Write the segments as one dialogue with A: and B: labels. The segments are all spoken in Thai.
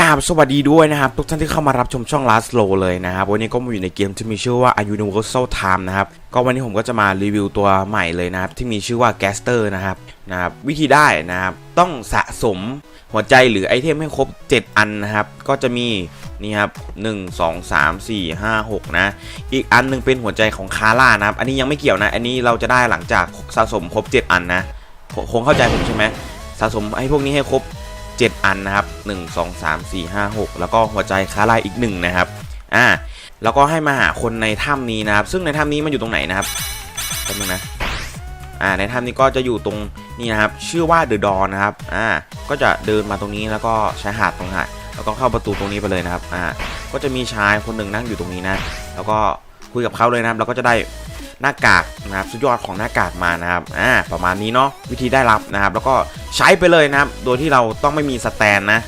A: กราบสวัสดีด้วยนะครับ ทุกท่านที่เข้ามารับชมช่อง Last Low เลยนะครับ วันนี้ก็มาอยู่ในเกมที่มีชื่อว่า A Universal Time นะครับ ก็วันนี้ผมก็จะมารีวิวตัวใหม่เลยนะครับ ที่มีชื่อว่า Gaster นะครับนะครับ วิธีได้นะครับ ต้องสะสมหัวใจหรือไอเทมให้ครบ 7 อันนะครับ ก็จะมีนี่ครับ 1 2 3 4 5 6 นะ อีกอันหนึงเป็นหัวใจของคาร่านะครับ อันนี้ยังไม่เกี่ยวนะ อันนี้เราจะได้หลังจากสะสมครบ 7 อันนะคคงเข้าใจผมใช่ไหมสะสมไอ้พวกนี้ให้ครบ 7 อันนะครับ 1 2 3 4 5 6 แล้วก็หัวใจคาร่าอีก 1 นะครับ อ่า แล้วก็ให้มาหาคนในถ้ำนี้นะครับ ซึ่งในถ้ำนี้มันอยู่ตรงไหนนะครับแป๊บนึงนะ อ่า ในถ้ำนี้ก็จะอยู่ตรงนี่นะครับ ชื่อว่าเดอะดอนนะครับ อ่า ก็จะเดินมาตรงนี้แล้วก็ใช้หาดตรงหาดแล้วก็เข้าประตูตรงนี้ไปเลยนะครับ อ่า ก็จะมีชายคนหนึ่งนั่งอยู่ตรงนี้นะ แล้วก็คุยกับเขาเลยนะครับ แล้วก็จะได้ หน้ากากนะครับสุดยอดของหน้ากากมานะครับอ่าประมาณนี้เนาะวิธีได้รับนะครับ แล้วก็ใช้ไปเลยนะครับ โดยที่เราต้องไม่มีสแตนนะ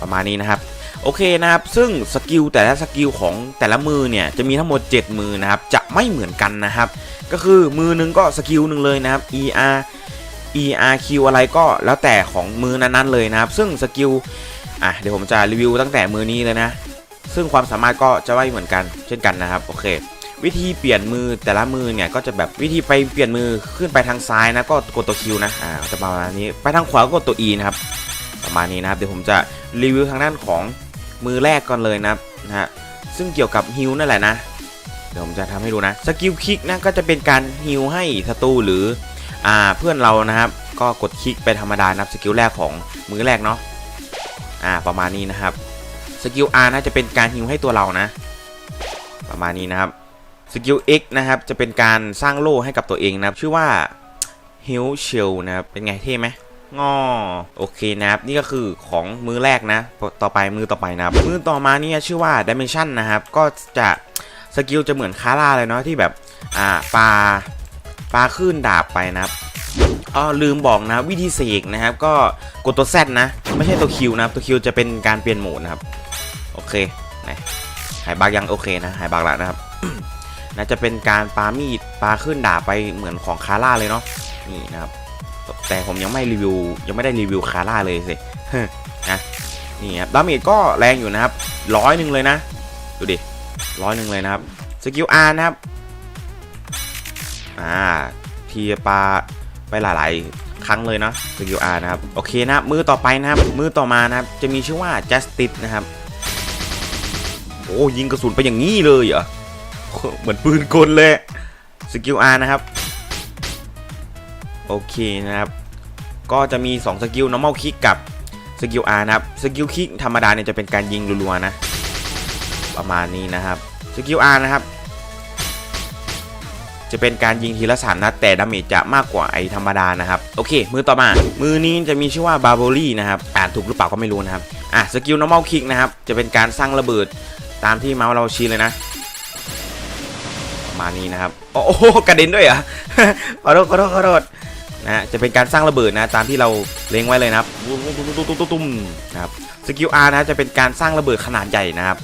A: ประมาณนี้นะครับโอเคนะครับ ซึ่งสกิลแต่ละสกิลของแต่ละมือเนี่ยจะมีทั้งหมด 7 มือนะครับ จะไม่เหมือนกันนะครับ ก็คือมือหนึงก็สกิลหนึ่งเลยนะครับ ER ERQ อะไรก็แล้วแต่ของมือนั้นๆเลยนะครับ ซึ่งสกิลอะเดี๋ยวผมจะรีวิวตั้งแต่มือนี้เลยนะ ซึ่งความสามารถก็จะไม่เหมือนกันเช่นกันนะครับ โอเค วิธีเปลี่ยนมือแต่ละมือเนี่ยก็จะแบบวิธีไปเปลี่ยนมือขึ้นไปทางซ้ายนะก็กดตัวคิวนะอ่าจะประมาณนี้ไปทางขวาก็กดตัว E นะครับประมาณนี้นะครับเดี๋ยวผมจะรีวิวทางด้านของมือแรกก่อนเลยนะครับนะฮะซึ่งเกี่ยวกับฮิลนั่นแหละนะเดี๋ยวผมจะทำให้ดูนะสกิลคลิกนะก็จะเป็นการฮิลให้ศัตรูหรืออ่าเพื่อนเรานะครับ ก็กดคลิกไปธรรมดานะครับสกิลแรกของมือแรกเนาะอ่าประมาณนี้นะครับสกิล R นะจะเป็นการฮิลให้ตัวเรานะ ประมาณนี้นะครับ กิล X นะครับ จะเป็นการสร้างโล่ให้กับตัวเองนะครับ ชื่อว่า Heal Shell นะครับ เป็นไงเท่ไหมงอโอเคนะครับ นี่ก็คือของมือแรกนะ ต่อไปมือต่อไปนะครับ มือต่อมาเนี่ยชื่อว่า Dimension นะครับ ก็จะสกิลจะเหมือนคาร่าเลยเนาะที่แบบอ่าปลาปลาขึ้นดาบไปนะครับอ๋อลืมบอกนะวิธีเสกนะครับ ก็กดตัว Z นะ ไม่ใช่ตัว Q นะครับ ตัว Q จะเป็นการเปลี่ยนโหมดนะครับ โอเคไหนหายบักยังโอเคนะ หายบักแล้วนะครับ นะจะเป็นการปามีดปาขึ้นดาบไปเหมือนของคาร่าเลยเนาะนี่นะครับ แต่ผมยังไม่รีวิวยังไม่ได้รีวิวคาร่าเลยสินะนี่ครับดาเมจก็แรงอยู่นะครับร้อยหนึ่งเลยนะ ดูดิร้อยหนึ่งเลยนะครับสกิลอาร์นะครับอ่าทีปาไปหลายๆ ครั้งเลยเนาะสกิลอาร์นะครับโอเคนะมือต่อไปนะครับมือต่อมานะครับจะมีชื่อว่า justice นะครับโอ้ยิงกระสุนไปอย่างนี้เลยเหรอ เหมือนปืนกลเลยสกิลอาร์นะครับ โอเคนะครับ ก็จะมี 2 สกิล normal kick กับสกิล R นะครับ สกิล kick ธรรมดาเนี่ยจะเป็นการยิงรัวๆนะ ประมาณนี้นะครับ สกิล R นะครับ จะเป็นการยิงทีละสามนัดแต่ดาเมจจะมากกว่าไอธรรมดานะครับ โอเค มือต่อมา มือนี้จะมีชื่อว่าบาร์โบลี่นะครับ อ่านถูกหรือเปล่าก็ไม่รู้นะครับ อะ สกิล normal kick นะครับ จะเป็นการสร้างระเบิดตามที่เมาส์เราชี้เลยนะ มาณนี้นะครับ โอ้โหกระเด็นด้วยอะขอโทษขอโทษขอโทษนะจะเป็นการสร้างระเบิดนะตามที่เราเล็งไว้เลยนะครับตุ้มนะครับสกิล R นะจะเป็นการสร้างระเบิดขนาดใหญ่นะครับ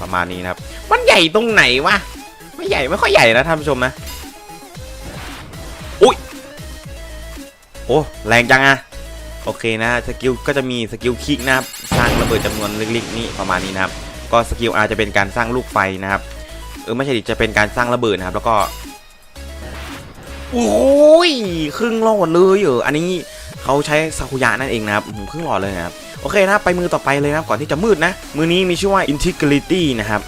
A: ประมาณนี้นะครับมันใหญ่ตรงไหนวะไม่ใหญ่ไม่ค่อยใหญ่นะท่านผู้ชมนะอุ้ยโอ้แรงจังอะโอเคนะสกิลก็จะมีสกิลคิกนะครับสร้างระเบิดจำนวนเล็กๆนี่ประมาณนี้นะครับ ก็สกิล R จะเป็นการสร้างลูกไฟนะครับ เออไม่ใช่ดิจะเป็นการสร้างระเบิดนะครับ แล้วก็โอ้ยครึ่งหลอดเลยเหรออันนี้เขาใช้ซากุยะนั่นเองนะครับครึ่งหลอดเลยนะครับโอเคนะไปมือต่อไปเลยนะครับก่อนที่จะมืดนะ มือนี้มีชื่อว่า integrity นะครับ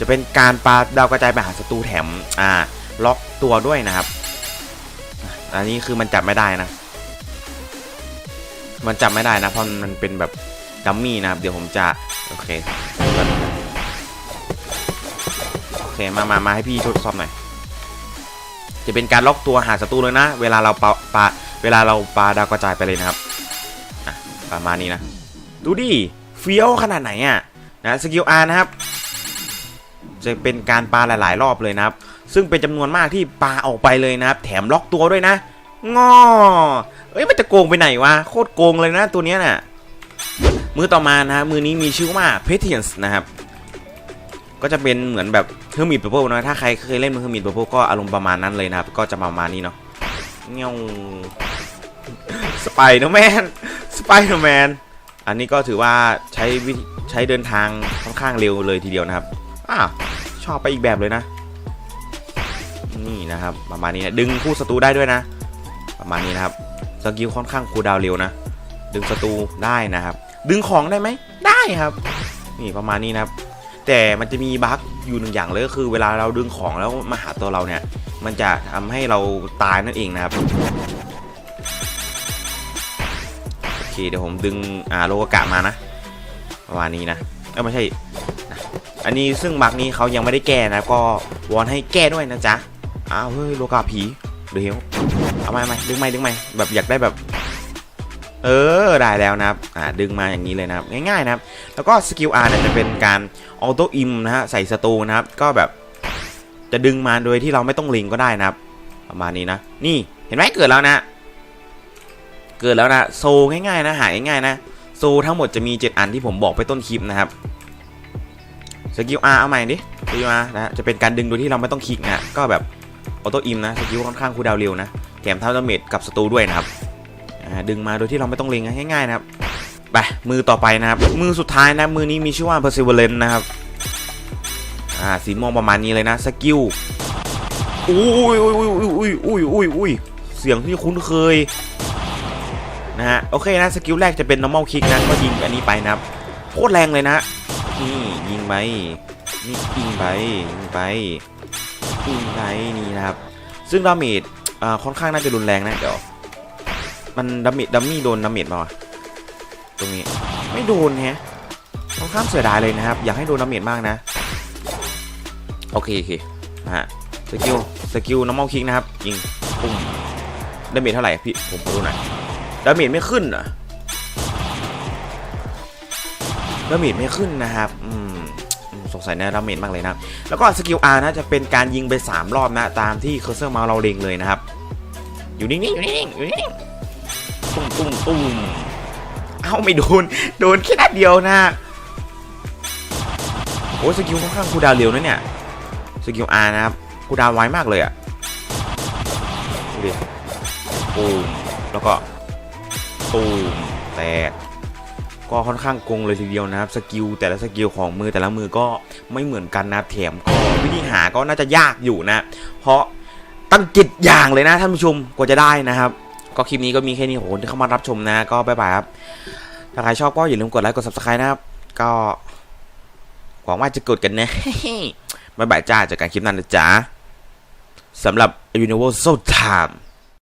A: จะเป็นการปาดาวกระจายไปหาศัตรูแถมอ่าล็อกตัวด้วยนะครับ อันนี้คือมันจับไม่ได้นะ มันจับไม่ได้นะเพราะมันเป็นแบบ ดัมมี่นะครับ เดี๋ยวผมจะโอเคโอเคมามามาให้พี่ทดสอบหน่อยจะเป็นการล็อกตัวหาศัตรูเลยนะ เวลาเราปาปาเวลาเราปาดาวกระจายไปเลยนะครับประมาณนี้นะ ดูดิเฟี้ยวขนาดไหนอะนะสกิลอาร์นะครับ จะเป็นการปาหลาย ๆ รอบเลยนะครับ ซึ่งเป็นจำนวนมากที่ปาออกไปเลยนะครับ แถมล็อกตัวด้วยนะงอเอ้ยมันจะโกงไปไหนวะโคตรโกงเลยนะตัวเนี้ยน่ะ มือต่อมานะมือนี้มีชื่อว่า p a t i e n s นะครับก็จะเป็นเหมือนแบบเฮอร์มิตเปอร์เพิลนะถ้าใครเคยเล่นเฮอร์มิตเปอร์เพิลก็อารมณ์ประมาณนั้นเลยนะครับ ก็จะประมาณนี้เนาะเงี้ยวสไปเดอร์แมนสไปเดอร์แมนอันนี้ก็ถือว่าใช้วิใช้เดินทางค่อนข้างเร็วเลยทีเดียวนะครับอ้าวชอบไปอีกแบบเลยนะ นี่นะครับ ประมาณนี้นะดึงคู่ศัตรูได้ด้วยนะ ประมาณนี้นะครับสกิลค่อนข้างคูดาวเร็วนะ ดึงศัตรูได้นะครับ ดึงของได้ไหม ได้ครับ นี่ประมาณนี้นะครับ แต่มันจะมีบั๊กอยู่หนึ่งอย่างเลยก็คือ เวลาเราดึงของแล้วมาหาตัวเราเนี่ย มันจะทำให้เราตายนั่นเองนะครับ โอเคเดี๋ยวผมดึงอ่าโลกากะมานะประมาณนี้นะเอ้ยไม่ใช่อันนี้ซึ่งบั๊กนี้เขายังไม่ได้แก้นะก็วอนให้แก้ด้วยนะจ๊ะอ้าวเฮ้ยโลกาผีเดี๋ยวเอาไม่ไม่ดึงไม่ดึงไม่แบบอยากได้แบบ เออได้แล้วนะครับอ่าดึงมาอย่างนี้เลยนะครับง่ายๆนะครับแล้วก็สกิล R เนี่ยจะเป็นการออโต้อิมนะฮะใส่ศัตรูนะครับก็แบบจะดึงมาโดยที่เราไม่ต้องลิงก็ได้นะครับ ประมาณนี้นะ นี่เห็นไหมเกิดแล้วนะ เกิดแล้วนะโซง่ายๆนะหายง่ายๆนะโซทั้งหมดจะมี 7 อันที่ผมบอกไปต้นคลิปนะครับสกิล R เอาใหม่ดิสกิล R นะจะเป็นการดึงโดยที่เราไม่ต้องคลิกนะก็แบบออโต้อิมนะสกิลค่อนข้างคูดาวเร็วนะแถมทำดาเมจกับศัตรูด้วยนะครับ ดึงมาโดยที่เราไม่ต้องเลิงง่ายๆนะครับไปมือต่อไปนะครับ มือสุดท้ายนะมือนี้มีชื่อว่า Perseverance นะครับอ่าสีม่วงประมาณนี้เลยนะสกิลอุ้ยอุ้ยอุ้ยอุ้ยอุ้ยอุ้ยอุ้ยเสียงที่คุ้นเคยนะฮะโอเคนะสกิลแรกจะเป็น normal kick นะก็ยิงอันนี้ไปนะครับโคตรแรงเลยนะนี่ยิงไปนี่ยิงไปยิงไปยิงไปนี่นะครับ ซึ่งดาเมจอ่าค่อนข้างน่าจะรุนแรงนะเดี๋ยว มันดาเมจดัมมี่โดนดาเมจมาวะตรงนี้ไม่โดนแฮะค่อนข้างเสียดายเลยนะครับ อยากให้โดนดาเมจมากนะ โอเคโอเคนะฮะสกิลสกิล normal kick นะครับยิงปุ่มดาเมจเท่าไหร่พี่ผมขอดูหน่อยดาเมจไม่ขึ้นเหรอดาเมจไม่ขึ้นนะครับอืมอืมสงสัยนะดาเมจมากเลยนะครับแล้วก็สกิล R นะจะเป็นการยิงไป 3 รอบนะ ตามที่เคอร์เซอร์มาเราเล็งเลยนะครับ อยู่นิ่งๆอยู่นิ่งๆอยู่นิ่งๆ ตุ้มตุ้มตุ้มเอ้าไม่โดน โดนแค่นัดเดียวนะโอ้สกิลค่อนข้างคูดาวเร็วนะเนี่ย สกิล R นะครับคูดาวไวมากเลยอะดูดิปูมแล้วก็ตูมแตกก็ค่อนข้างโกงเลยทีเดียวนะครับ สกิลแต่ละสกิลของมือแต่ละมือก็ไม่เหมือนกันนะแถมก็วิธีหาก็น่าจะยากอยู่นะ เพราะตั้งจิตอย่างเลยนะท่านผู้ชมกว่าจะได้นะครับ ก็คลิปนี้ก็มีแค่นี้โหที่เข้ามารับชมนะ ก็บ๊ายบายครับ ถ้าใครชอบก็อย่าลืมกดไลค์กด subscribe นะครับ ก็หวังว่าจะกดกันนะบ๊ายบายจ้าจากการคลิปนั้นนะจ๊ะสำหรับ Universal Time